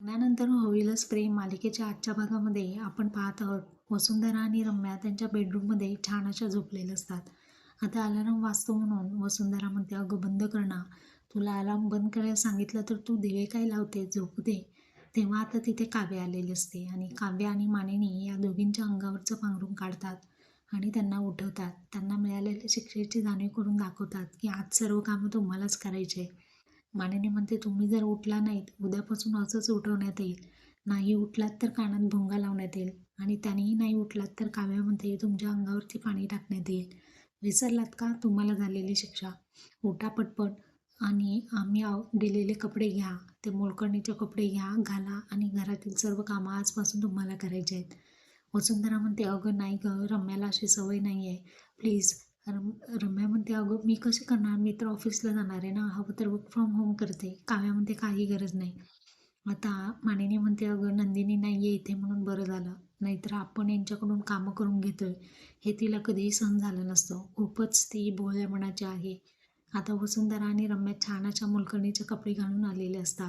लग्नानंतर होईलच प्रेम मालिकेच्या आजच्या भागामध्ये आपण पाहत आहोत. वसुंधरा आणि रम्या त्यांच्या बेडरूममध्ये छान अशा झोपलेल्या असतात. आता अलाराम वाचतो म्हणून वसुंधरा म्हणते अगं बंद करणं तुला अलार्म बंद करायला सांगितलं तर तू दिवे काय लावते? झोपू दे. तेव्हा आता तिथे काव्य आलेली असते आणि काव्य आणि मानिनी या दोघींच्या अंगावरचं पांघरून काढतात आणि त्यांना उठवतात. त्यांना मिळालेल्या शिक्षेची जाणीव करून दाखवतात की आज सर्व कामं तुम्हालाच करायचे मानेने म्हणते तुम्ही जर उठला नाहीत उद्यापासून असंच उठवण्यात येईल. नाही उठलात तर कानात भोंगा लावण्यात येईल. आणि त्यानेही नाही उठलात तर काव्यामध्ये तुमच्या अंगावरती पाणी टाकण्यात येईल. विसरलात का तुम्हाला झालेली शिक्षा? उठा पटपट आणि आम्ही आव दिलेले कपडे घ्या. ते मोलकर्णीचे कपडे घ्या घाला आणि घरातील सर्व कामं आजपासून तुम्हाला करायचे आहेत. वसुंधरा म्हणते अगं नाही गं रम्याला अशी सवय नाही आहे प्लीज रम रम्या म्हणते अगं मी कशी करणार? मी तर ऑफिसला जाणार आहे ना. हवं तर वर्क फ्रॉम होम करते. काव्यामध्ये काही गरज नाही. आता मानिनी म्हणते अगं नंदिनी नाही आहे इथे म्हणून बरं झालं. नाहीतर आपण यांच्याकडून कामं करून घेतोय. हे तिला कधीही सहन झालं नसतं. खूपच ती भोळ्या मनाची आहे. आता वसुंधरा आणि रम्या छान अशा मोलकरणीचे कपडे घालून आलेले असतात.